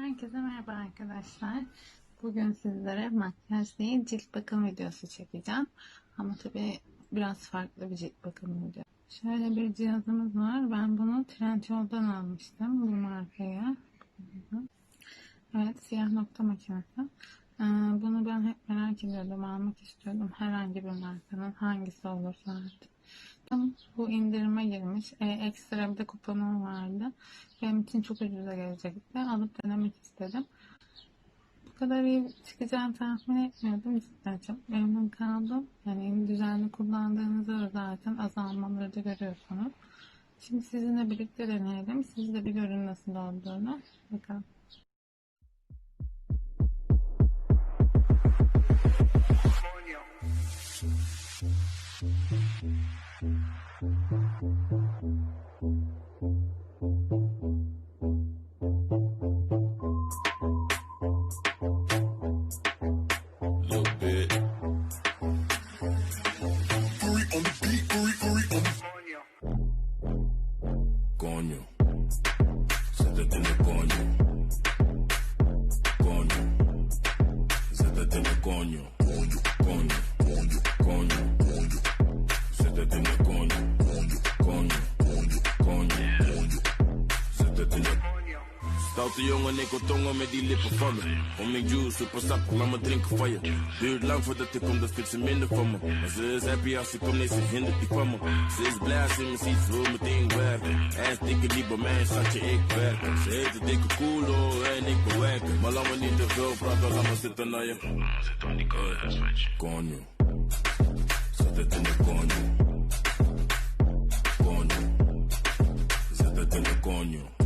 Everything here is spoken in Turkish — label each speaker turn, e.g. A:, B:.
A: Herkese merhaba arkadaşlar. Bugün sizlere makyaj değil cilt bakım videosu çekeceğim. Ama tabii biraz farklı bir cilt bakım video. Şöyle bir cihazımız var. Ben bunu Trendyol'dan almıştım bu markaya. Evet siyah nokta makinesi. Ee, bunu ben hep merak ediyordum. Almak istiyordum. Herhangi bir markanın hangisi olursa artık. Tam Bu indirime girmiş. E, ekstra bir de kuponum vardı. Benim için çok ucuza gelecekti. Alıp denemek istedim. Bu kadar iyi çıkacağını tahmin etmiyordum. Cidden çok memnun kaldım. Yani düzenli kullandığınızda zaten azalmaları da görüyorsunuz. Şimdi sizinle birlikte deneyelim. Siz de bir görün nasıl olduğunu. Bakalım.
B: coño, coño, coño, coño, coño, se te tiene coño. Stoute jongen, ik wil tongen met die lippen van me. Om ik juice, super sap, laat me drinken van je. Duurt lang voordat ik kom, dat vindt ze minder van me. Maar ze is happy als ik kom, nee, ze hindert die van me. Ze is blij als ze me ziet, ze wil meteen werken. Is dikke die bij mij, schatje, ik werk. Ze heeft een dikke koelo en ik bewerken. Maar laat me niet te veel praten, laat me zitten naar je. Zit aan die Coño. Zet het in de coño. Coño. Zet het in de.